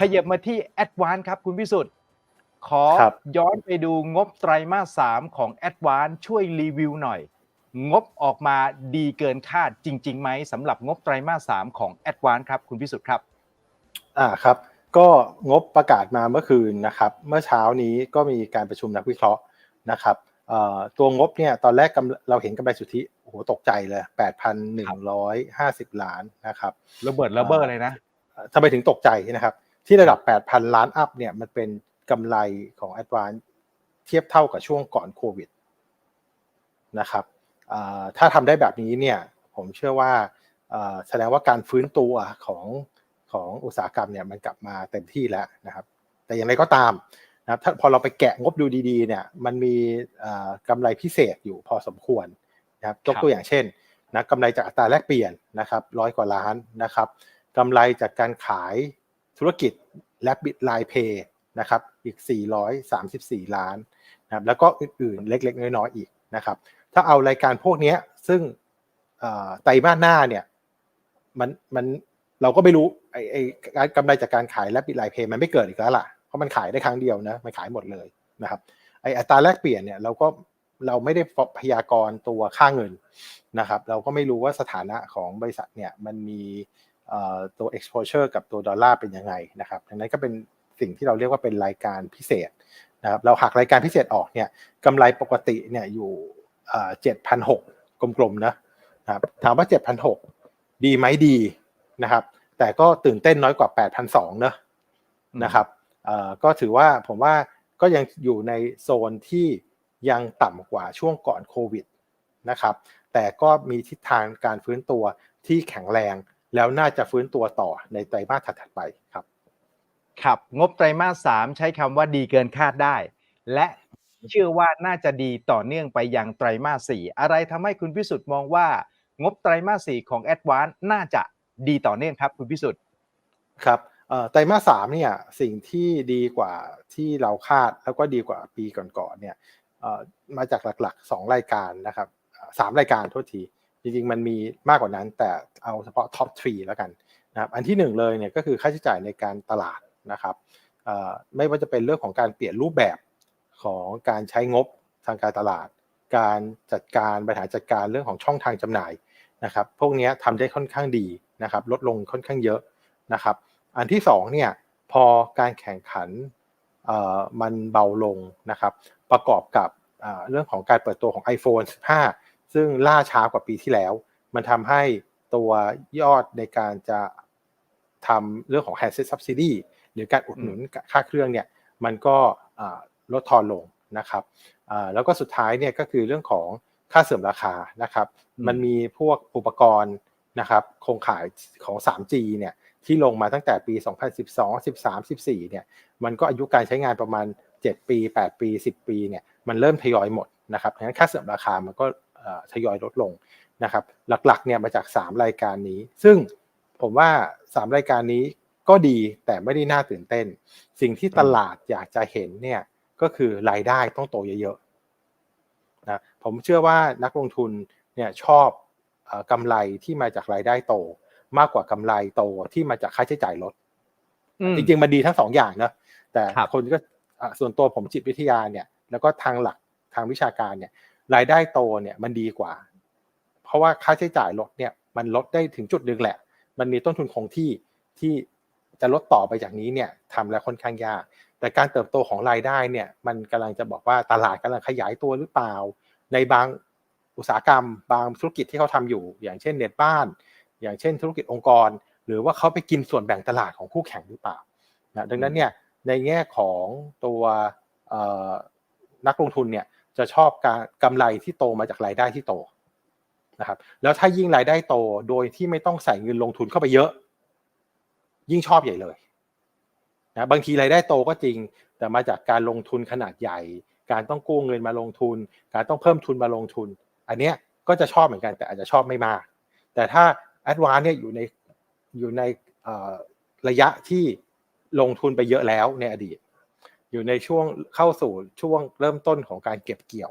ขยับมาที่ a d v a n c e ครับคุณพิสุทธิ์ขอครับย้อนไปดูงบไตรมาส3ของ a d v a n c e ช่วยรีวิวหน่อย งบออกมาดีเกินคาดจริงๆไหมสำหรับงบไตรมาส3ของ a d v a n c e ครับคุณพิสุทธิ์ครับอ่าครับ ก็งบประกาศมาเมื่อคืนนะครับ เมื่อเช้านี้ก็มีการประชุมนักวิเคราะห์นะครับเอ่อตัวงบเนี่ยตอนแรกกำเราเห็นกำไรสุทธิโอ้โหตกใจเลย 8,150 ล้านนะครับระเบิดระเบ้อเลยนะเอ่อทำไมถึงตกใจนะครับ ที่ระดับ 8,000 ล้านอัพเนี่ยมันเป็นกำไรของ a d v a n c e เทียบเท่ากับช่วงก่อนโควิดนะครับอ่าถ้าทำได้แบบนี้เนี่ยผมเชื่อว่าอ่าแสดงว่าการฟื้นตัวของของอุตสาหกรรมเนี่ยมันกลับมาเต็มที่แล้วนะครับ แต่อย่างไรก็ตามนะครับถ้าพอเราไปแกะงบดูดีๆเนี่ยมันมีอ่ากำไรพิเศษอยู่พอสมควรนะครับยกตัวอย่างเช่นนะกำไรจากอัตราแลกเปลี่ยนนะครับร้อยกว่าล้านนะครับกำไรจากการขาย ธุรกิจและบิตไลน์เพย์นะครับอีก 434 ล้านนะครับแล้วก็อื่นๆ เล็ก ๆ น้อยๆอีกนะครับ ถ้าเอารายการพวกนี้ซึ่งไตรมาสหน้าเนี่ยมันมันเราก็ไม่รู้ไอ้ไอ้กำไรจากการขายและปิดไลน์เพย์มันไม่เกิดอีกแล้วล่ะเพราะมันขายได้ครั้งเดียวนะมันขายหมดเลยนะครับไอ้อัตราแลกเปลี่ยนเนี่ยเราก็เราไม่ได้พยากรณ์ตัวค่าเงินนะครับ เราก็ไม่รู้ว่าสถานะของบริษัทเนี่ยมันมี ตัว exposure กับตัวดอลลาร์เป็นยังไงนะครับดังนั้นก็เป็นสิ่งที่เราเรียกว่าเป็นรายการพิเศษนะครับเราหักรายการพิเศษออกเนี่ยกำไรปกติเนี่ยอยู่เจ็ดพันหกกลมๆนะนะครับถามว่าเจ็ดพันหกดีไหมดีนะครับแต่ก็ตื่นเต้นน้อยกว่าแปดพันสองนะนะครับก็ถือว่าผมว่าก็ยังอยู่ในโซนที่ยังต่ำกว่าช่วงก่อนโควิดนะครับแต่ก็มีทิศทางการฟื้นตัวที่แข็งแรง แล้วน่าจะฟื้นตัวต่อในไตรมาสถัดๆไปครับ ครับ งบไตรมาส3ใช้คำว่าดีเกินคาดได้ และเชื่อว่าน่าจะดีต่อเนื่องไปยังไตรมาส4อะไรทำให้คุณพิสุทธิ์มองว่างบไตรมาส4ของ a d v a n c e น่าจะดีต่อเนื่องครับคุณพิสุทธิ์ครับเอ่อไตรมาสสามเนี่ยสิ่งที่ดีกว่าที่เราคาดแล้วก็ดีกว่าปีก่อนๆเนี่ยเอ่อมาจากหลักๆ 2 รายการนะครับเอ่อสามรายการโทษที จริงๆ มันมีมากกว่านั้น แต่เอาเฉพาะท็อปทรีแล้วกันนะครับอันที่หนึ่งเลยเนี่ยก็คือค่าใช้จ่ายในการตลาดนะครับไม่ว่าจะเป็นเรื่องของการเปลี่ยนรูปแบบของการใช้งบทางการตลาด การจัดการบริหารจัดการเรื่องของช่องทางจำหน่ายนะครับพวกนี้ยทำได้ค่อนข้างดีนะครับลดลงค่อนข้างเยอะนะครับอันที่สองเนี่ยพอการแข่งขันมันเบาลงนะครับประกอบกับเอ่อเรื่องของการเปิดตัวของ iPhone 15 ซึ่งล่าช้ากว่าปีที่แล้ว มันทำให้ตัวยอดในการจะทำเรื่องของ handset subsidy หรือการอุดหนุนค่าเครื่องเนี่ยมันก็เอ่อลดทอนลงนะครับอ่าแล้วก็สุดท้ายเนี่ยก็คือเรื่องของค่าเสื่อมราคานะครับอืมมันมีพวกอุปกรณ์นะครับโครงข่ายของ 3G เนี่ยที่ลงมาตั้งแต่ปี 2012 13 14เนี่ยมันก็อายุการใช้งานประมาณ 7 ปี 8 ปี 10 ปีเนี่ยมันเริ่มทยอยหมดนะครับดังนั้นค่าเสื่อมราคามันก็เอ่อ ทยอยลดลงนะครับหลักๆเนี่ยมาจาก 3 รายการนี้ ซึ่งผมว่า 3 รายการนี้ก็ดีแต่ไม่ได้น่าตื่นเต้น สิ่งที่ตลาดอยากจะเห็นเนี่ยก็คือรายได้ต้องโตเยอะๆนะผมเชื่อว่านักลงทุนเนี่ยชอบเอ่อกำไรที่มาจากรายได้โต มากกว่ากำไรโตที่มาจากค่าใช้จ่ายลดอืมจริงๆมันดีทั้งสองอย่างนะแต่ครับคนก็อะส่วนตัวผมจิตวิทยาเนี่ย แล้วก็ทางหลักทางวิชาการเนี่ย รายได้โตเนี่ยมันดีกว่า เพราะว่าค่าใช้จ่ายลดเนี่ยมันลดได้ถึงจุดหนึ่งแหละ มันมีต้นทุนคงที่ที่จะลดต่อไปจากนี้เนี่ยทำแล้วค่อนข้างยาก แต่การเติบโตของรายได้เนี่ยมันกำลังจะบอกว่าตลาดกำลังขยายตัวหรือเปล่า ในบางอุตสาหกรรม บางธุรกิจที่เขาทำอยู่ อย่างเช่นเน็ตบ้าน อย่างเช่น ธุรกิจองค์กร หรือว่าเขาไปกินส่วนแบ่งตลาดของคู่แข่งหรือเปล่านะดังนั้นเนี่ยในแง่ของตัวนักลงทุนเนี่ย จะชอบการกำไรที่โตมาจากรายได้ที่โตนะครับ แล้วถ้ายิ่งรายได้โตโดยที่ไม่ต้องใส่เงินลงทุนเข้าไปเยอะ ยิ่งชอบใหญ่เลยนะบางทีรายได้โตก็จริง แต่มาจากการลงทุนขนาดใหญ่ การต้องกู้เงินมาลงทุน การต้องเพิ่มทุนมาลงทุน อันเนี้ยก็จะชอบเหมือนกันแต่อาจจะชอบไม่มาก แต่ถ้า a d v a n c e เนี่ยอยู่ในอยู่ในระยะที่ลงทุนไปเยอะแล้วในอดีต อยู่ในช่วงเข้าสู่ช่วงเริ่มต้นของการเก็บเกี่ยว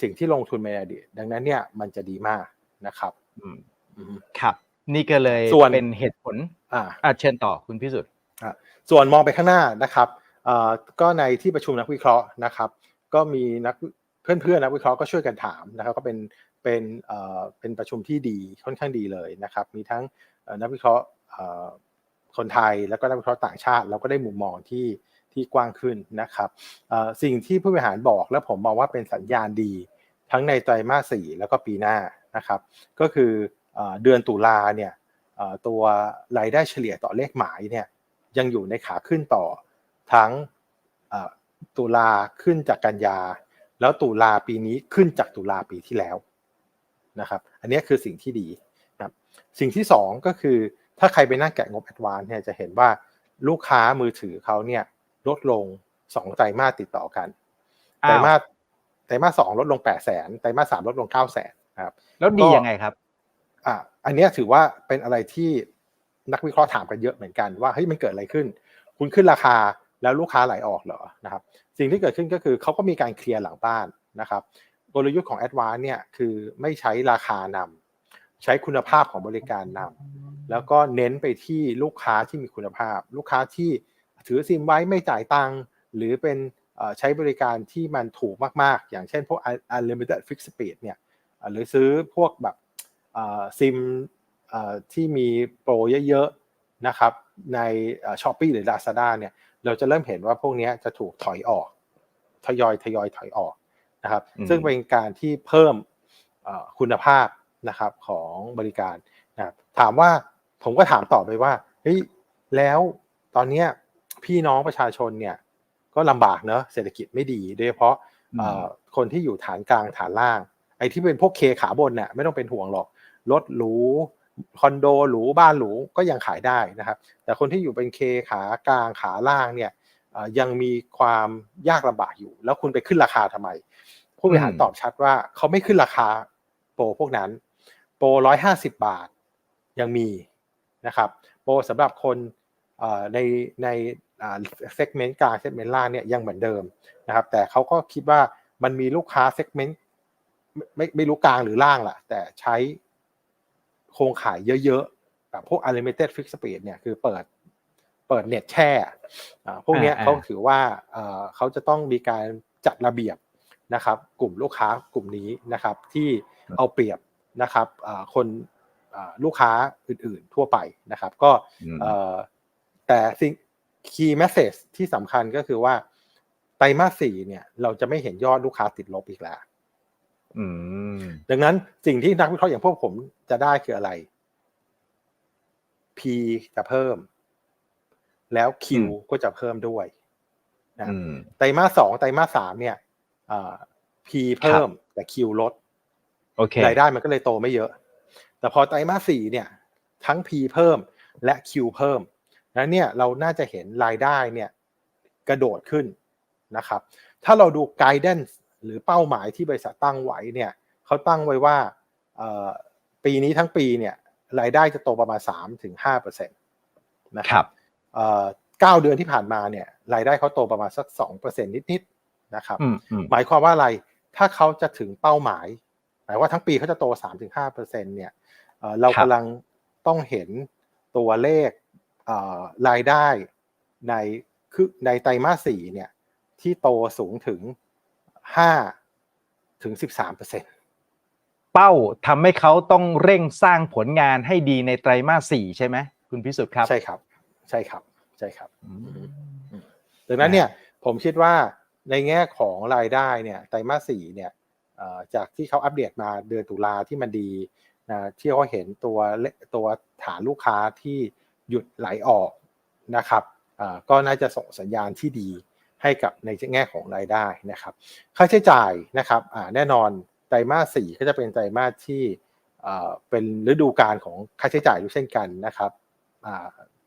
สิ่งที่ลงทุนในอดีตดังนั้นเนี่ยมันจะดีมากนะครับอืมอืมครับ นี่ก็เลยส่วนเป็นเหตุผลอ่าอะเชิญต่อคุณพิสุทธิ์อะส่วนมองไปข้างหน้านะครับเอ่อก็ในที่ประชุมนักวิเคราะห์นะครับ ก็มีนักเพื่อนๆนักวิเคราะห์ก็ช่วยกันถามนะครับ ก็เป็นเป็นเอ่อเป็นประชุมที่ดีค่อนข้างดีเลยนะครับ มีทั้งเอ่อนักวิเคราะห์เอ่อคนไทยแล้วก็นักวิเคราะห์ต่างชาติ เราก็ได้มุมมองที่ ที่กว้างขึ้นนะครับสิ่งที่ผู้บริหารบอกและผมมองว่าเป็นสัญญาณดีทั้งในไตรมาสสี่แล้วก็ปีหน้านะครับ ก็คือเอ่อเดือนตุลาเนี่ยตัวรายได้เฉลี่ยต่อเลขหมายเนี่ยยังอยู่ในขาขึ้นต่อทั้งตุลาขึ้นจากกันยา แล้วตุลาปีนี้ขึ้นจากตุลาปีที่แล้วนะครับ อันนี้คือสิ่งที่ดีนะครับสิ่งที่สองก็คือถ้าใครไปนั่งแกะงบแอดวานเนี่ยจะเห็นว่าลูกค้ามือถือเขาเนี่ย ลดลงสองไตรมาสติดต่อกันไตรมาสไตรมาสสองลดลงแปดแสนไตรมาสสามลดลงเก้าแสนนะครับแล้วดียังไงครับอะอันเนี้ยถือว่าเป็นอะไรที่นักวิเคราะห์ถามกันเยอะเหมือนกันว่าเฮ้ยมันเกิดอะไรขึ้น คุณขึ้นราคาแล้วลูกค้าไหลออกเหรอนะครับสิ่งที่เกิดขึ้นก็คือเขาก็มีการเคลียร์หลังบ้านนะครับกลยุทธ์ของ a d v a n c e เนี่ยคือไม่ใช้ราคานำใช้คุณภาพของบริการนำแล้วก็เน้นไปที่ลูกค้าที่มีคุณภาพ ลูกค้าที่ ถือซิมไว้ไม่จ่ายตังค์หรือเป็นเอ่อใช้บริการที่มันถูกมาก ๆ อย่างเช่นพวก unlimited fixed speed เนี่ยอะหรือซื้อพวกแบบเอ่อซิมเอ่อที่มีโปรเยอะ ๆ นะครับในช้อปปี้หรือ Lazada เนี่ยเราจะเริ่มเห็นว่าพวกเนี้ยจะถูกถอยออก ทยอยทยอยถอยออกนะครับอืมซึ่งเป็นการที่เพิ่มเอ่อคุณภาพนะครับของบริการนะครับถามว่าผมก็ถามต่อไปว่าเฮ้ยแล้วตอนเนี้ย พี่น้องประชาชนเนี่ยก็ลำบากเนอะเศรษฐกิจไม่ดีโดยเฉพาะเอ่อคนที่อยู่ฐานกลางฐานล่าง ไอ้ที่เป็นพวกเคขาบนเนี่ยไม่ต้องเป็นห่วงหรอกรถหรูคอนโดหรูบ้านหรูก็ยังขายได้นะครับ แต่คนที่อยู่เป็นเคขากลางขาล่างเนี่ยเอ่อยังมีความยากลำบากอยู่ แล้วคุณไปขึ้นราคาทำไม ผู้บริหารอืมตอบชัดว่าเขาไม่ขึ้นราคาโปรพวกนั้น โปรร้อยห้าสิบบาทยังมีนะครับ โปรสำหรับคนเอ่อในใน เซกเมนต์กลางเซกเมนต์ล่างเนี่ยยังเหมือนเดิมนะครับ แต่เขาก็คิดว่ามันมีลูกค้าเซกเมนต์ไม่ไม่ไม่รู้กลางหรือล่างล่ะ แต่ใช้โครงข่ายเยอะๆแบบพวก unlimited fixed speed เนี่ยคือเปิดเปิดเน็ตแช่อ่าพวกเนี้ยอ่าเขาถือว่าเอ่อเขาจะต้องมีการจัดระเบียบนะครับ กลุ่มลูกค้ากลุ่มนี้นะครับ ที่เอาเปรียบนะครับอ่าคนอ่าลูกค้าอื่นๆทั่วไปนะครับ ก็อืมเอ่อแต่สิ่ง key message ที่สำคัญก็คือว่าไตรมาสสี่เนี่ย เราจะไม่เห็นยอดลูกค้าติดลบอีกแล้วอืมดังนั้นสิ่งที่นักวิเคราะห์อย่างพวกผมจะได้คืออะไร P จะเพิ่ม แล้ว Q อืมก็จะเพิ่มด้วยนะอืมไตรมาสสองไตรมาสสามเนี่ยอ่า P เพิ่มแต่ Q ลดโอเครายได้มันก็เลยโตไม่เยอะ แต่พอไตรมาสสี่เนี่ย ทั้ง P เพิ่มและ Q เพิ่ม นั้นเนี่ยเราน่าจะเห็นรายได้เนี่ยกระโดดขึ้นนะครับ ถ้าเราดู guidance หรือเป้าหมายที่บริษัทตั้งไว้เนี่ยเขาตั้งไว้ว่าเอ่อปีนี้ทั้งปีเนี่ยรายได้จะโตประมาณ3ถึง5%นะคครัรับบเอ่อเก้าเดือนที่ผ่านมาเนี่ยรายได้เขาโตประมาณสัก 2%นิดๆนะครับอืมอืมหมายความว่าอะไรถ้าเขาจะถึงเป้าหมายหมายว่าทั้งปีเขาจะโต 3-5%เนี่ยเอ่อเราครับกำลังต้องเห็นตัวเลขเอ่อ รายได้ในคือในไตรมาสสี่เนี่ยที่โตสูงถึง5ถึง13%เป้าทำให้เขาต้องเร่งสร้างผลงานให้ดีในไตรมาสสี่ใช่ไหมคุณพิสุทธิ์ครับ ใช่ครับ ใช่ครับใช่ครับอืมดังนั้นเนี่ยผมคิดว่าในแง่ของรายได้เนี่ยไตรมาสสี่เนี่ยเอ่อจากที่เขาอัปเดตมาเดือนตุลาที่มันดีนะที่เขาเห็นตัวเลตัวฐานลูกค้าที่ หยุดไหลออกนะครับก็น่าจะส่งสัญญาณที่ดีให้กับในแง่ของรายได้นะครับค่าใช้จ่ายนะครับแน่นอนไตรมาสสี่ก็จะเป็นไตรมาสที่เป็นฤดูกาลของค่าใช้จ่ายด้วยเช่นกันนะครับ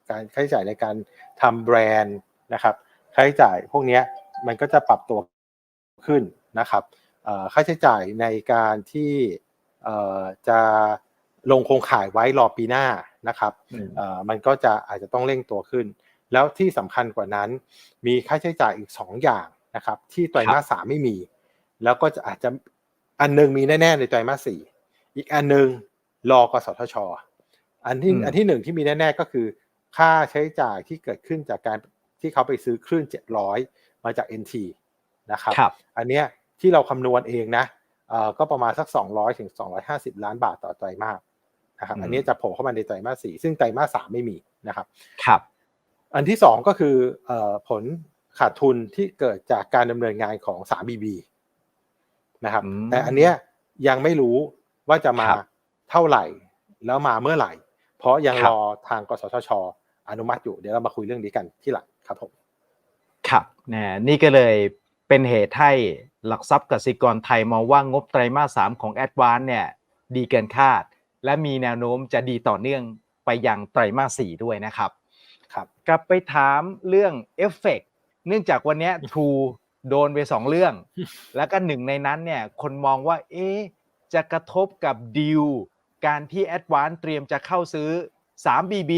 การค่าใช้จ่ายในการทำแบรนด์นะครับค่าใช้จ่ายพวกนี้มันก็จะปรับตัวขึ้นนะครับค่าใช้จ่ายในการที่จะลงโครงข่ายไว้รอปีหน้า นะครับอืมเอ่อมันก็จะอาจจะต้องเร่งตัวขึ้น แล้วที่สำคัญกว่านั้น มีค่าใช้จ่ายอีก 2 อย่างนะครับ ที่ไตรมาสสามไม่มี แล้วก็จะอาจจะอันหนึงมีแน่ๆในไตรมาสสี่อีกอันหนึงรอกสทช อันที่อืมอันที่หนึ่งที่มีแน่ๆก็คือ ค่าใช้จ่ายที่เกิดขึ้นจากการที่เขาไปซื้อคลื่น 700 มาจาก NT นะครับครับอันเนี้ยที่เราคำนวณเองนะเอ่อก็ประมาณสัก 200ถึง250 ล้านบาทต่อไตรมาส นะครับอืมอันนี้จะโผล่เข้ามาในไตรมาส4ซึ่งไตรมาส3ไม่มีนะครับครับ อันที่สองก็คือเอ่อผลขาดทุนที่เกิดจากการดำเนินงานของ 3BB นะครับอืมแต่อันเนี้ยยังไม่รู้ว่าจะมาครับเท่าไหร่แล้วมาเมื่อไหร่ เพราะยังครับรอทางกสทช อนุมัติอยู่เดี๋ยวเรามาคุยเรื่องนี้กันที่หลังครับผมครับนะนี่ก็เลยเป็นเหตุให้หลักทรัพย์กสิกรไทยมองว่างบไตรมาส3ของ a d v a n c e เนี่ยดีเกินคาด และมีแนวโน้มจะดีต่อเนื่องไปยังไตรมาส4ด้วยนะครับครับกลับไปถามเรื่องเอฟเฟกเนื่องจากวันเนี้ย True โดนไปสองเรื่อง แล้วก็หนึ่งในนั้นเนี่ยคนมองว่าเอ๊ะจะกระทบกับดีลการที่ a d v a n c e เตรียมจะเข้าซื้อ 3BB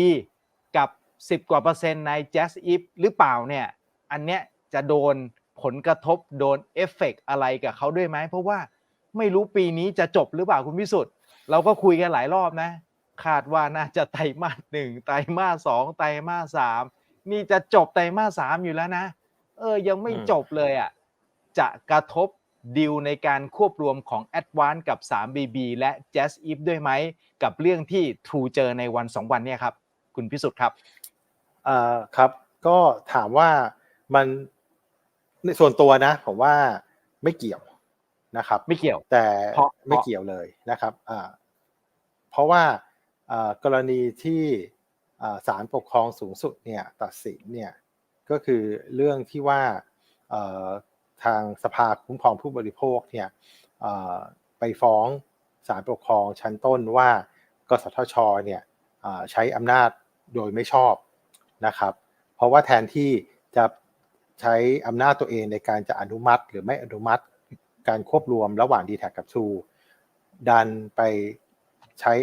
กับ 10 กว่าเปอร์เซ็นต์ใน Jazz If หรือเปล่าเนี่ย อันเนี้ยจะโดนผลกระทบโดนเอฟเฟกอะไรกับเขาด้วยไหม เพราะว่าไม่รู้ปีนี้จะจบหรือเปล่าคุณพิสุทธิ์ เราก็คุยกันหลายรอบนะ คาดว่าน่าจะไตรมาสหนึ่งไตรมาสสองไตรมาสสามนี่จะจบไตรมาสสามอยู่แล้วนะ เออยังไม่จบเลยอะจะกระทบดีลในการควบรวมของ a d v a n c e กับ 3BB และ Jazz If ด้วยไหม กับเรื่องที่ True เจอในวันสองวันเนี่ยครับ คุณพิสุทธิ์ครับเอ่าครับ ก็ถามว่ามันในส่วนตัวนะ ผมว่าไม่เกี่ยว นะครับ ไม่เกี่ยวแต่เพราะไม่เกี่ยวเลยนะครับอ่าเพราะว่าอ่ากรณีที่อ่าศาลปกครองสูงสุดเนี่ยตัดสินเนี่ยก็คือเรื่องที่ว่าเอ่อทางสภาคุ้มครองผู้บริโภคเนี่ยเอ่อไปฟ้องศาลปกครองชั้นต้นว่ากสทชเนี่ยอ่าใช้อำนาจโดยไม่ชอบนะครับ เพราะว่าแทนที่จะใช้อำนาจตัวเองในการจะอนุมัติหรือไม่อนุมัติ การควบรวมระหว่าง d t แทกับ True ดันไปใช้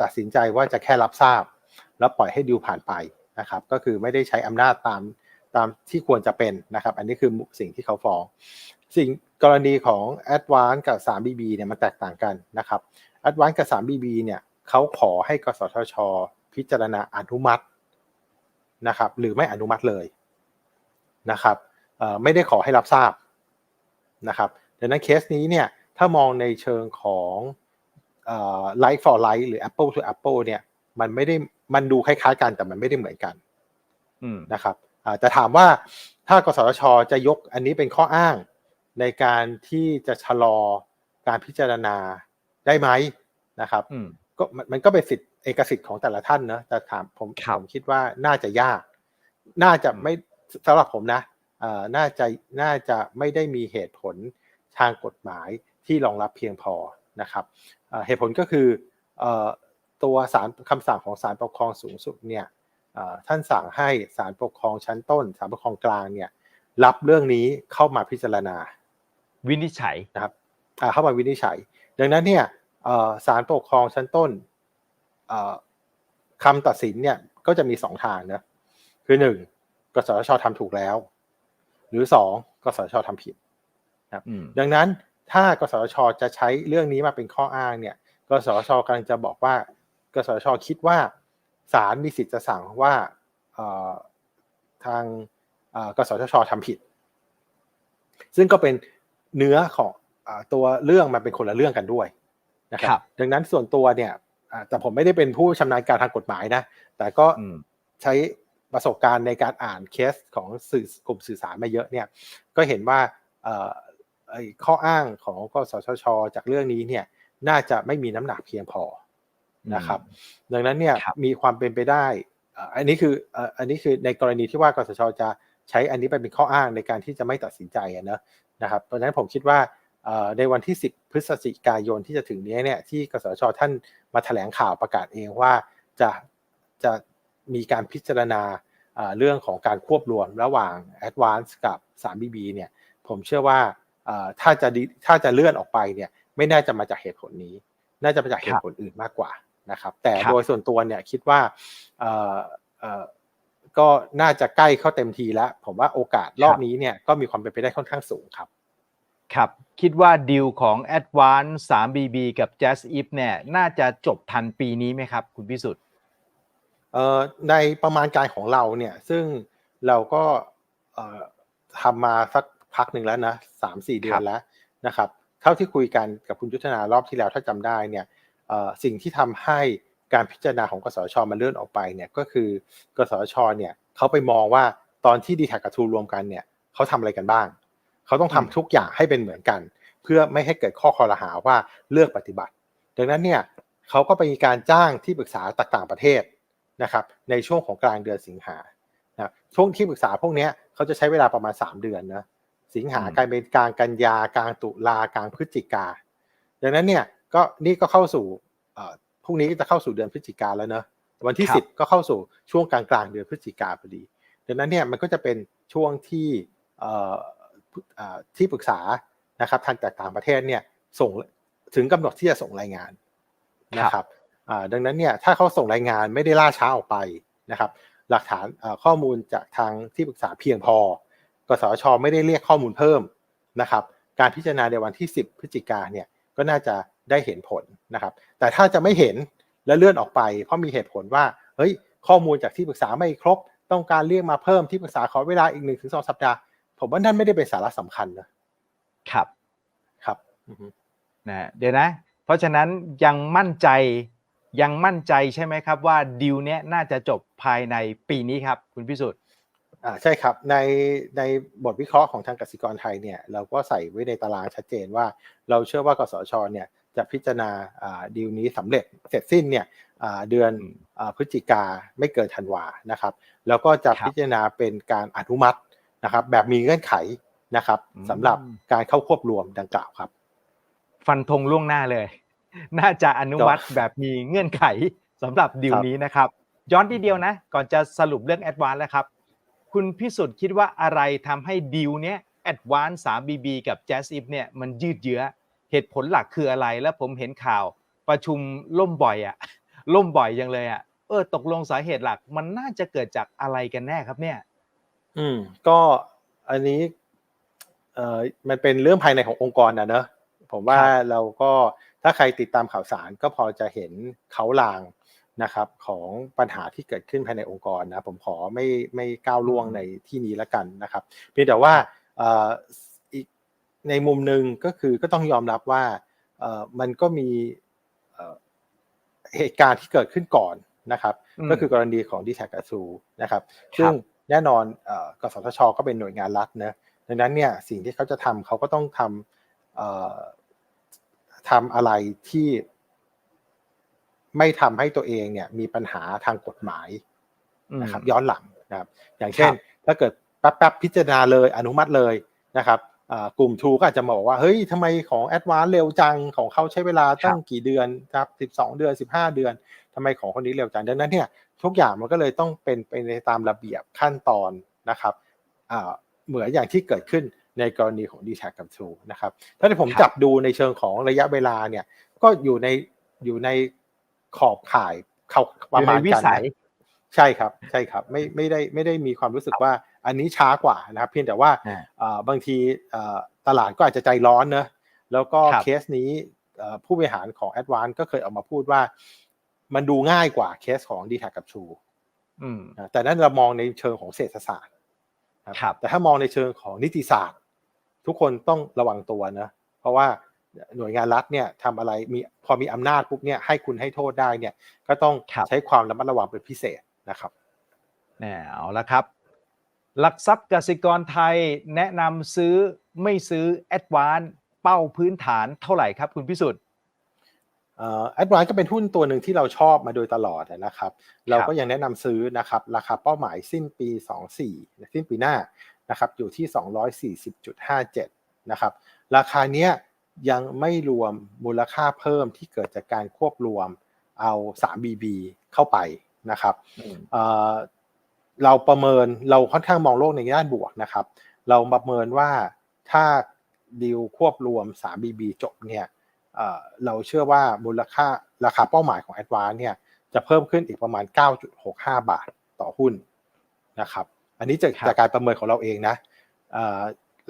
ตัดสินใจว่าจะแค่รับทราบ แล้วปล่อยให้ดิวผ่านไปนะครับ ก็คือไม่ได้ใช้อำนาจตามตามที่ควรจะเป็นนะครับ อันนี้คือสิ่งที่เขาฟ้อง สิ่งกรณีของ a d v a n c e กับ 3BB เนี่ยมันแตกต่างกันนะครับ a d v a n c e กับ 3BB เนี่ยเขาขอให้กสทช พิจารณาอนุมัตินะครับหรือไม่อนุมัติเลยนะครับไม่ได้ขอให้รับทราบนะครับ ดังนั้นเคสนี้เนี่ยถ้ามองในเชิงของเอ่อ like for like หรือ apple to apple เนี่ยมันไม่ได้มันดูคล้ายๆกันแต่มันไม่ได้เหมือนกันอืมนะครับอ่าแต่ถามว่าถ้ากสทชจะยกอันนี้เป็นข้ออ้างในการที่จะชะลอการพิจารณาได้ไหมนะครับอืมก็มันมันก็เป็นสิทธิเอกสิทธิ์ของแต่ละท่านนะแต่ถามผมครับผมคิดว่าน่าจะยาก น่าจะไม่สำหรับผมนะเอ่อน่าจะน่าจะไม่ได้มีเหตุผล ทางกฎหมายที่รองรับเพียงพอนะครับเอ่อเหตุผลก็คือเอ่อตัวสารคำสั่งของศาลปกครองสูงสุดเนี่ยเอ่อท่านสั่งให้ศาลปกครองชั้นต้นศาลปกครองกลางเนี่ยรับเรื่องนี้เข้ามาพิจารณา วินิจฉัยนะครับอ่าเข้ามาวินิจฉัย ดังนั้นเนี่ยเอ่อศาลปกครองชั้นต้นเอ่อคำตัดสินเนี่ยก็จะมีสองทางนะคือหนึ่งกสทชทำถูกแล้ว หรือสองกสทชทำผิด อืมดังนั้นถ้ากสทชจะใช้เรื่องนี้มาเป็นข้ออ้างเนี่ยกสทชกำลังจะบอกว่ากสทชคิดว่าศาลมีสิทธิ์จะสั่งว่าเอ่อทางเอ่อกสทชทำผิด ซึ่งก็เป็นเนื้อของอาตัวเรื่องมันเป็นคนละเรื่องกันด้วยนะคครัรับบดังนั้นส่วนตัวเนี่ยอ่าแต่ผมไม่ได้เป็นผู้ชำนาญการทางกฎหมายนะ แต่ก็อืมใช้ประสบการณ์ในการอ่านเคสของสื่อกลุ่มสื่อสารมาเยอะเนี่ย ก็เห็นว่าเอ่อไอ้ ข้ออ้างของกสทชจากเรื่องนี้เนี่ยน่าจะไม่มีน้ำหนักเพียงพอนะครับ ดังนั้นเนี่ยครับมีความเป็นไปได้เอ่ออันนี้คือเอ่ออันนี้คือในกรณีที่ว่ากสทชจะใช้อันนี้ไปเป็นข้ออ้างในการที่จะไม่ตัดสินใจอะเนอะนะครับเพราะฉะนั้นผมคิดว่าเอ่อในวันที่ 10 พฤศจิกายนที่จะถึงนี้เนี่ยที่กสทชท่านมาแถลงข่าวประกาศเองว่าจะจะมีการพิจารณาเอ่อเรื่องของการควบรวมระหว่าง Advance กับ 3BB เนี่ยผมเชื่อว่าเอ่อ ถ้าจะดีถ้าจะเลื่อนออกไปเนี่ยไม่น่าจะมาจากเหตุผลนี้ น่าจะมาจากเหตุผลอื่นมากกว่านะครับ แต่ครับโดยส่วนตัวเนี่ยคิดว่าเอ่อเอ่อก็น่าจะใกล้เข้าเต็มทีแล้ว ผมว่าโอกาสรอบนี้เนี่ยก็มีความเป็นไปได้ค่อนข้างสูงครับครับ คิดว่าดีลของ a d v a n c e 3BB กับ Jazz If เนี่ยน่าจะจบทันปีนี้ไหมครับ คุณพิสุทธิ์เอ่อในประมาณการของเราเนี่ยซึ่งเราก็เอ่อทำมาสัก พักหนึ่งแล้วนะสามสี่เดือนแล้วนะครับเท่าที่คุยกันกับคุณยุทธนารอบที่แล้วถ้าจำได้เนี่ยเอ่อสิ่งที่ทำให้การพิจารณาของกสชมันเลื่อนออกไปเนี่ยก็คือกสชเนี่ยเขาไปมองว่าตอนที่ดีแท็กับทูรวมกันเนี่ยเขาทำอะไรกันบ้าง เขาต้องทำทุกอย่างให้เป็นเหมือนกัน เพื่อไม่ให้เกิดข้อคอรหาว่าเลือกปฏิบัติ ดังนั้นเนี่ยเขาก็ไปมีการจ้างที่ปรึกษาจากต่างประเทศนะครับในช่วงของกลางเดือนสิงหานะช่วงที่ปรึกษาพวกเนี้ยเขาจะใช้เวลาประมาณ 3 เดือนนะ สิงหาอืมกลายเป็นกลางกันยากลางตุลากลางพฤศจิกาดังนั้นเนี่ยก็นี่ก็เข้าสู่เอ่อพรุ่งนี้ก็จะเข้าสู่เดือนพฤศจิกาแล้วเนอะวันที่ครับ10 ก็เข้าสู่ช่วงกลางกลางๆเดือนพฤศจิกาพอดีดังนั้นเนี่ยมันก็จะเป็นช่วงที่เอ่อเอ่อที่ปรึกษานะครับทางจากต่างประเทศเนี่ยส่งถึงกำหนดที่จะส่งรายงานนะครับอ่าดังนั้นเนี่ยถ้าเขาส่งรายงานไม่ได้ล่าช้าออกไปนะครับ หลักฐานเอ่อข้อมูลจากทางที่ปรึกษาเพียงพอ กสชไม่ได้เรียกข้อมูลเพิ่มนะครับ การพิจารณาในวันที่ 10 พฤศจิกาเนี่ยก็น่าจะได้เห็นผลนะครับ แต่ถ้าจะไม่เห็นและเลื่อนออกไป เพราะมีเหตุผลว่าเฮ้ยข้อมูลจากที่ปรึกษาไม่ครบ ต้องการเรียกมาเพิ่มที่ปรึกษาขอเวลาอีกหนึ่งถึงสองสัปดาห์ ผมว่านั่นไม่ได้เป็นสาระสำคัญนะครับครับอือฮึนะเดี๋ยวนะ เพราะฉะนั้นยังมั่นใจยังมั่นใจใช่ไหมครับว่าดีลเนี้ยน่าจะจบภายในปีนี้ครับ คุณพิสุทธิ์ อ่าใช่ครับในในบทวิเคราะห์ของทางกสิกรไทยเนี่ยเราก็ใส่ไว้ในตารางชัดเจนว่า เราเชื่อว่ากสชเนี่ยจะพิจารณาอ่าดีลนี้สำเร็จเสร็จสิ้นเนี่ยอ่าเดือนอืมอ่าพฤศจิกาไม่เกินธันวานะครับ แล้วก็จะครับพิจารณาเป็นการอนุมัตินะครับ แบบมีเงื่อนไขนะครับอืมสำหรับการเข้าควบรวมดังกล่าวครับ ฟันธงล่วงหน้าเลย น่าจะอนุมัติแบบมีเงื่อนไขสำหรับดีลครับนี้นะครับ ย้อนทีเดียวนะ ก่อนจะสรุปเรื่องแอดวานแล้วครับ คุณพิสุทธิ์คิดว่าอะไรทำให้ดีลเนี้ยแอดวาน 3BB กับ Jazz If เนี่ยมันยืดเยื้อเหตุผลหลักคืออะไร แล้วผมเห็นข่าวประชุมล่มบ่อยอะล่มบ่อยยังเลยอะเออตกลงสาเหตุหลักมันน่าจะเกิดจากอะไรกันแน่ครับเนี่ย อืม ก็อันนี้เอ่อมันเป็นเรื่องภายในขององค์กรนะเนอะผมว่าครับเราก็ถ้าใครติดตามข่าวสารก็พอจะเห็นเขาลาง นะครับของปัญหาที่เกิดขึ้นภายในองค์กรนะผมขอไม่ไม่ก้าวล่วงในที่นี้แล้วกันนะครับเพียงแต่ว่าเอ่ออีกในมุมหนึ่งก็คือก็ต้องยอมรับว่าเอ่อมันก็มีเอ่อเหตุการณ์ที่เกิดขึ้นก่อนนะครับอืมก็คือกรณีของดีแท็กซูนะครับ ซึ่งแน่นอนเอ่อกสทช ก็เป็นหน่วยงานรัฐนะดังนั้นเนี่ยสิ่งที่เขาจะทำเขาก็ต้องทำเอ่อทำอะไรที่ ไม่ทำให้ตัวเองเนี่ยมีปัญหาทางกฎหมายนะครับ ย้อนหลังนะครับ อย่างเช่น ถ้าเกิดแป๊บๆพิจารณาเลยอนุมัติเลยนะครับอ่ากลุ่มทูก็อาจจะมาบอกว่าเฮ้ยทำไมของแอดวานเร็วจังของเขาใช้เวลาตั้งกี่เดือนครับ12 เดือน 15 เดือนทำไมของคนนี้เร็วจังดังนั้นเนี่ยทุกอย่างมันก็เลยต้องเป็นไปในตามระเบียบขั้นตอนนะครับอ่าเหมือนอย่างที่เกิดขึ้นในกรณีของ d t แทกับทูนะครับถ้าที่ผมครับจับดูในเชิงของระยะเวลาเนี่ยก็อยู่ในอยู่ใน ขอบข่ายเขาประมาณอยู่ในวิกันสันะยใช่ครับ ใช่ครับ ไม่ไม่ได้ไม่ได้มีความรู้สึกว่าอันนี้ช้ากว่านะครับ เพียงแต่ว่าอ่าเอ่อบางทีเอ่อตลาดก็อาจจะใจร้อนเนอะแล้วก็ครับเคสนี้เอ่อผู้บริหารของ a d v a n c e ก็เคยออกมาพูดว่า มันดูง่ายกว่าเคสของ d t แทกับ True อืมนะแต่นั้นเรามองในเชิงของเศรษฐศาสตร์ครับแต่ถ้ามองในเชิงของนิติศาสตร์ ทุกคนต้องระวังตัวนะ เพราะว่า หน่วยงานรัฐเนี่ยทำอะไรมีพอมีอำนาจปุ๊บเนี่ยให้คุณให้โทษได้เนี่ยก็ต้องครับใช้ความระมัดระวังเป็นพิเศษนะครับแน่เอาละครับ หลักทรัพย์กสิกรไทยแนะนำซื้อไม่ซื้อแอดวานเป้าพื้นฐานเท่าไหร่ครับคุณพิสุทธิ์แอดวานก็เป็นหุ้นตัวหนึ่งที่เราชอบมาโดยตลอดนะครับ เราก็ยังแนะนำซื้อนะครับ ราคาเป้าหมายสิ้นปี 24 สิ้นปีหน้านะครับอยู่ที่ 240.57 นะครับ ราคาเนี้ย ยังไม่รวมมูลค่าเพิ่มที่เกิดจากการควบรวมเอา 3BB เข้าไปนะครับเอ่อเราประเมินเราค่อนข้างมองโลกในด้านบวกนะครับ เราประเมินว่าถ้าดีลควบรวม 3BB จบเนี่ยเอ่อเราเชื่อว่ามูลค่าราคาเป้าหมายของ a d v a n c e เนี่ยจะเพิ่มขึ้นอีกประมาณ 9.65 บาทต่อหุ้นนะครับ อันนี้จากครับจากการประเมินของเราเองนะเอ่อ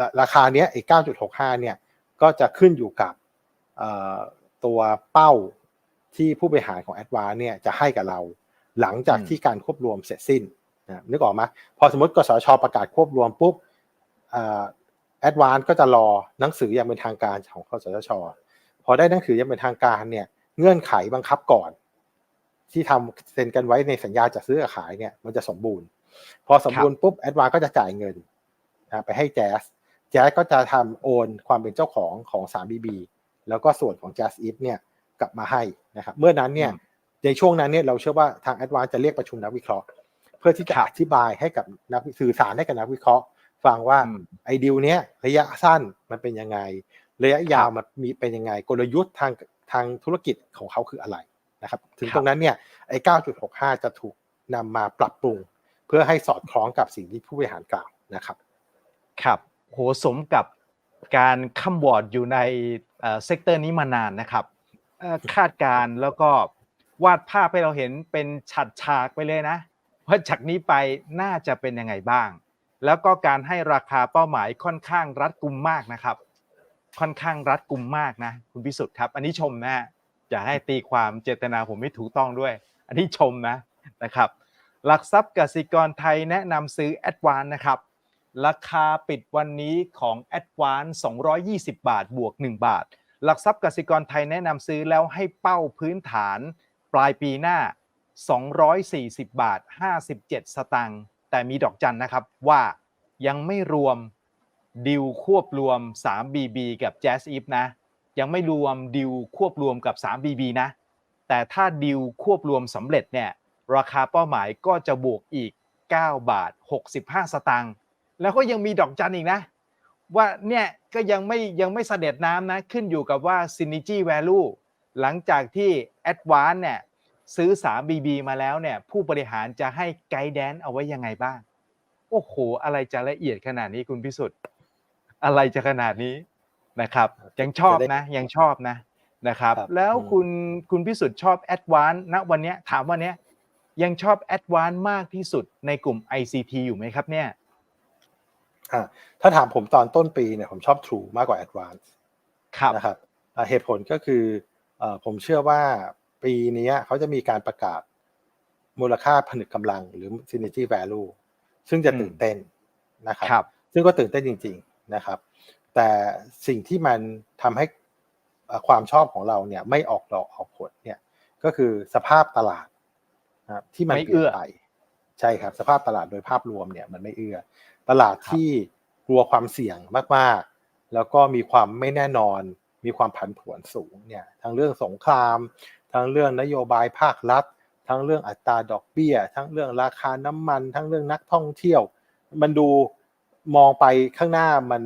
ราราคาเนี้ยอีก 9.65 เนี่ย ก็จะขึ้นอยู่กับเอ่อตัวเป้าที่ผู้บริหารของ a d v a n c e เนี่ยจะให้กับเรา หลังจากอืมที่การควบรวมเสร็จสิ้นนะนึกออกไหมพอสมมติกสชประกาศควบรวมปุ๊บแอดวานก็จะรอหนังสืออย่างเป็นทางการของกสชพอได้หนังสืออย่างเป็นทางการเนี่ยเงื่อนไขบังคับก่อน ที่ทำเซ็นกันไว้ในสัญญาจัดซื้อขายเนี่ยมันจะสมบูรณ์ พอสมบูรณ์ปุ๊บแอดวานก็จะจ่ายเงินนะไปให้แจ๊ส แจ๊สก็จะทำโอนความเป็นเจ้าของของ 3BB แล้วก็ส่วนของ Jazz If เนี่ยกลับมาให้นะครับเมื่อนั้นเนี่ยอืมในช่วงนั้นเนี่ยเราเชื่อว่าทางแอดวานจะเรียกประชุมนักวิเคราะห์ เพื่อที่จะครับอธิบายให้กับนักสื่อสารให้กับนักวิเคราะห์ ฟังว่าอืมไอ้ดีลเนี้ยระยะสั้นมันเป็นยังไง ระยะยาวครับมันมีเป็นยังไงกลยุทธ์ทางทางธุรกิจของเขาคืออะไรนะครับถึงครับตรงนั้นเนี่ยไอ้9.65 จะถูกนำมาปรับปรุง เพื่อให้สอดคล้องกับสิ่งที่ผู้บริหารกล่าวนะครับ ครับ โหสมกับการค้ำวอร์ดอยู่ในเซกเตอร์นี้มานานนะครับคาดการ์แล้วก็วาดภาพให้เราเห็นเป็นฉัดฉากไปเลยนะว่าจากนี้ไปน่าจะเป็นยังไงบ้าง แล้วก็การให้ราคาเป้าหมายค่อนข้างรัดกุมมากนะครับ ค่อนข้างรัดกุมมากนะคุณพิสุทธิ์ครับ อันนี้ชมนะอย่าให้ตีความเจตนาผมไม่ถูกต้องด้วย อันนี้ชมนะนะครับ หลักทรัพย์กสิกรไทยแนะนำซื้อแอดวานนะครับ ราคาปิดวันนี้ของ a d v a n c e 220 บาทบวก 1 บาท หลักทรัพย์กสิกรไทยแนะนำซื้อแล้วให้เป้าพื้นฐานปลายปีหน้า 240 บาท 57 สตังค์แต่มีดอกจันนะครับว่ายังไม่รวมดิวควบรวม 3BB กับ Jazz Eve นะ ยังไม่รวมดิวควบรวมกับ 3BB นะ แต่ถ้าดิวควบรวมสำเร็จเนี่ยราคาเป้าหมายก็จะบวกอีก 9 บาท 65 สตางค์ แล้วก็ยังมีดอกจันอีกนะ ว่าเนี่ยก็ยังไม่ยังไม่เสด็จน้ำนะ ขึ้นอยู่กับว่า synergy value หลังจากที่ Advance เนี่ยซื้อ 3BB มาแล้วเนี่ยผู้บริหารจะให้ไกด์แดนเอาไว้ยังไงบ้าง โอ้โห อะไรจะละเอียดขนาดนี้คุณพิสุทธิ์อะไรจะขนาดนี้นะครับ ยังชอบนะ ยังชอบนะนะครับครับแล้วอืมคุณคุณพิสุทธิ์ชอบ Advance ณวันเนี้ยถามวันเนี้ยยังชอบ Advance มากที่สุดในกลุ่ม ICT อยู่ไหมครับเนี่ย อ่าถ้าถามผมตอนต้นปีเนี่ยผมชอบ True มากกว่า Advance ครับนะครับอ่าเหตุผลก็คือเอ่อผมเชื่อว่าปีนี้เขาจะมีการประกาศมูลค่าผนึกกำลังหรือ synergy value ซึ่งจะตื่นเต้นนะครับครับซึ่งก็ตื่นเต้นจริง ๆนะครับ แต่สิ่งที่มันทำให้เอ่อความชอบของเราเนี่ยไม่ออกดอกออกผลเนี่ยก็คือสภาพตลาดนะครับที่มันไม่เปลี่เอื้ยนอไป ใช่ครับ สภาพตลาดโดยภาพรวมเนี่ยมันไม่เอื้อตลาดครับที่กลัวความเสี่ยงมากๆ แล้วก็มีความไม่แน่นอน มีความผันผวนสูงเนี่ยทั้งเรื่องสงคราม ทั้งเรื่องนโยบายภาครัฐ ทั้งเรื่องอัตราดอกเบี้ย ทั้งเรื่องราคาน้ำมัน ทั้งเรื่องนักท่องเที่ยว มันดูมองไปข้างหน้ามัน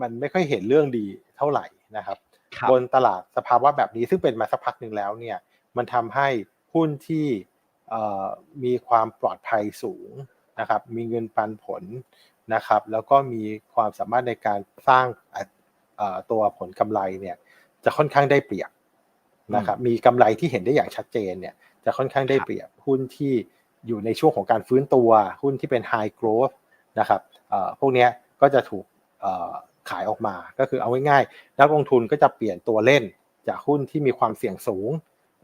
มันไม่ค่อยเห็นเรื่องดีเท่าไหร่นะครับครับบนตลาดสภาวะแบบนี้ซึ่งเป็นมาสักพักหนึ่งแล้วเนี่ยมันทำให้หุ้นที่เอ่อ มีความปลอดภัยสูงนะครับ มีเงินปันผลนะครับ แล้วก็มีความสามารถในการสร้างอัตเอ่อตัวผลกำไรเนี่ยจะค่อนข้างได้เปรียบนะครับ มีกำไรที่เห็นได้อย่างชัดเจนเนี่ยจะค่อนข้างได้เปรียบหุ้นที่อยู่ในช่วงของการฟื้นตัว หุ้นที่เป็น high growth นะครับเอ่อพวกเนี้ยก็จะถูกเอ่อขายออกมา ก็คือเอาง่ายๆนักลงทุนก็จะเปลี่ยนตัวเล่นจากหุ้นที่มีความเสี่ยงสูง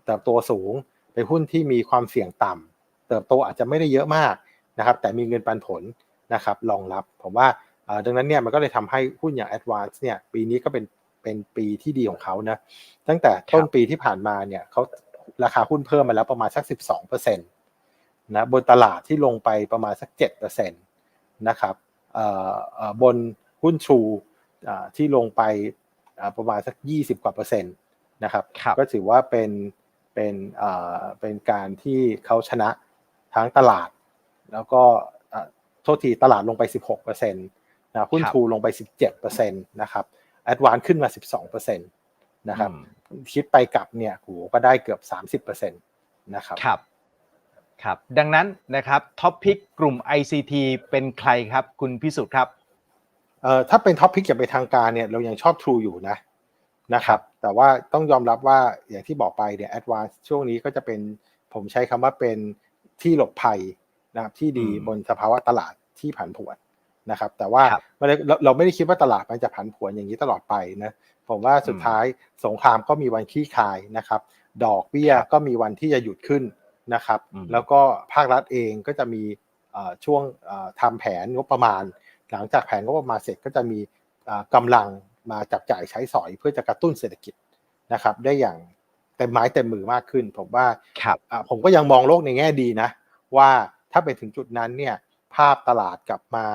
เติบโตสูง ไปหุ้นที่มีความเสี่ยงต่ำเติบโตอาจจะไม่ได้เยอะมากนะครับ แต่มีเงินปันผลนะครับรองรับ ผมว่าเอ่อดังนั้นเนี่ยมันก็เลยทำให้หุ้นอย่าง Advance เนี่ยปีนี้ก็เป็นเป็นปีที่ดีของเขานะ ตั้งแต่ต้นปีที่ผ่านมาเนี่ยเขาราคาหุ้นเพิ่มมาแล้วประมาณสัก 12%นะบนตลาดที่ลงไปประมาณสัก 7%นะครับเอ่อเอ่อบนหุ้น True อ่าที่ลงไปอ่าประมาณสัก 20 กว่าเปอร์เซ็นต์นะครับครับก็ถือว่าเป็น เป็นเอ่อเป็นการที่เขาชนะทั้งตลาด แล้วก็เอ่อโทษทีตลาดลงไป 16%นะหุ้นครับทูลงไป 17%นะครับแอดวานขึ้นมา 12%นะครับอืมคิดไปกลับเนี่ยโหก็ได้เกือบ 30%นะครับครับครับ ดังนั้นนะครับท็อปพิกกลุ่ม ICT เป็นใครครับ คุณพิสุทธิ์ครับเอ่อถ้าเป็นท็อปพิกอย่างเป็นทางการเนี่ยเรายังชอบ True อยู่นะ นะครับ แต่ว่าต้องยอมรับว่าอย่างที่บอกไปเนี่ย Advance ช่วงนี้ก็จะเป็นผมใช้คำว่าเป็นที่หลบภัยนะครับที่ดีอืมบนสภาวะตลาดที่ผันผวนนะครับ แต่ว่าครับไม่ได้เราเราไม่ได้คิดว่าตลาดมันจะผันผวนอย่างนี้ตลอดไปนะผมว่าสุดท้ายสงครามก็มีวันคลี่คลายนะครับ ดอกเบี้ยครับก็มีวันที่จะหยุดขึ้นนะครับอืมแล้วก็ภาครัฐเองก็จะมีเอ่อช่วงเอ่อทำแผนงบประมาณ หลังจากแผนงบประมาณเสร็จก็จะมีเอ่อกำลัง มาจับจ่ายใช้สอยเพื่อจะกระตุ้นเศรษฐกิจนะครับ ได้อย่างเต็มไม้เต็มมือมากขึ้น ผมว่าครับอะผมก็ยังมองโลกในแง่ดีนะ ว่าถ้าไปถึงจุดนั้นเนี่ยภาพตลาดกลับมา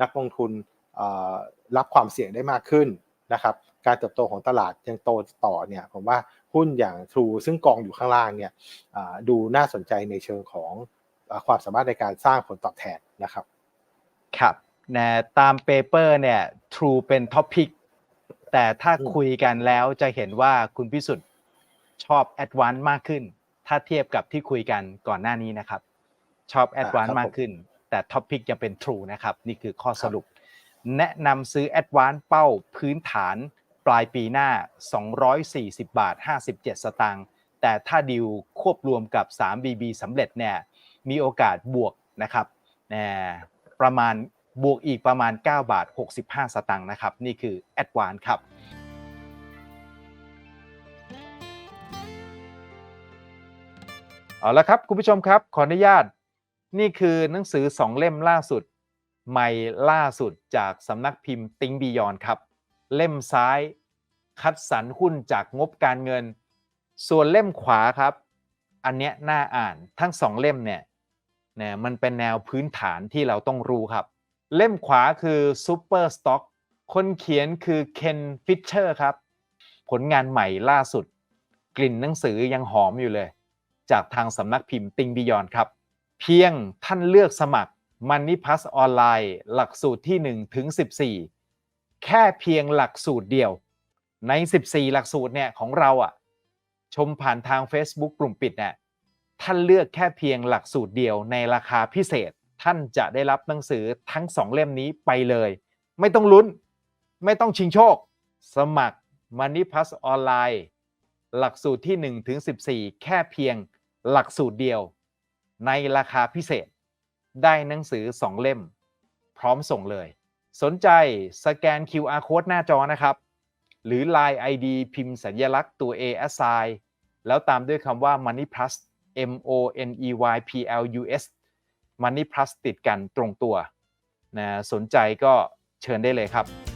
นักลงทุนเอ่อรับความเสี่ยงได้มากขึ้นนะครับการเติบโตของตลาดยังโตต่อเนี่ยผมว่าหุ้นอย่าง True ซึ่งกองอยู่ข้างล่างเนี่ยอ่าดูน่าสนใจในเชิงของอ่าความสามารถในการสร้างผลตอบแทนนะครับ ครับนะตามเปเปอร์เนี่ย True เป็นท็อปพิก แต่ถ้าอืมคุยกันแล้วจะเห็นว่าคุณพิสุทธิ์ชอบ Advance มากขึ้น ถ้าเทียบกับที่คุยกันก่อนหน้านี้นะครับ ชอบ Advance มากขึ้น แต่ท็อปพิกยังเป็น True นะครับ นี่คือข้อสรุป แนะนำซื้อ Advance เป้าพื้นฐานปลายปีหน้า 240 บาท 57 สตางค์แต่ถ้าดิวควบรวมกับ 3BB สำเร็จเนี่ยมีโอกาสบวกนะครับแน่ประมาณ บวกอีกประมาณ 9 บาท 65 สตางค์นะครับ นี่คือ Advance ครับเอาละครับ คุณผู้ชมครับ ขออนุญาต นี่คือหนังสือ 2 เล่มล่าสุด ใหม่ล่าสุดจากสำนักพิมพ์ติงบียอนครับ เล่มซ้าย คัดสรรหุ้นจากงบการเงิน ส่วนเล่มขวาครับ อันเนี้ยน่าอ่านทั้งสองเล่มเนี่ยนะมันเป็นแนวพื้นฐานที่เราต้องรู้ครับ เล่มขวาคือ Super Stock คนเขียนคือเคนฟิชเชอร์ครับ ผลงานใหม่ล่าสุด กลิ่นหนังสือยังหอมอยู่เลย จากทางสำนักพิมพ์ติงบิยอนครับ เพียงท่านเลือกสมัคร Money Plus ออนไลน์หลักสูตรที่1ถึง14 แค่เพียงหลักสูตรเดียว ใน 14 หลักสูตรเนี่ยของเราอะชมผ่านทาง Facebook กลุ่มปิดเนี่ยท่านเลือกแค่เพียงหลักสูตรเดียวในราคาพิเศษ ท่านจะได้รับหนังสือทั้ง2เล่มนี้ไปเลย ไม่ต้องลุ้น ไม่ต้องชิงโชค สมัคร Money Plus ออนไลน์ หลักสูตรที่ 1 ถึง 14 แค่เพียงหลักสูตรเดียว ในราคาพิเศษ ได้หนังสือ 2 เล่ม พร้อมส่งเลย สนใจสแกน QR code หน้าจอนะครับ หรือ Line ID พิมพ์สัญลักษณ์ตัว A assign แล้วตามด้วยคำว่า Money Plus M O N E Y P L U S Money Plus ติดกันตรงตัวนะสนใจก็เชิญได้เลยครับ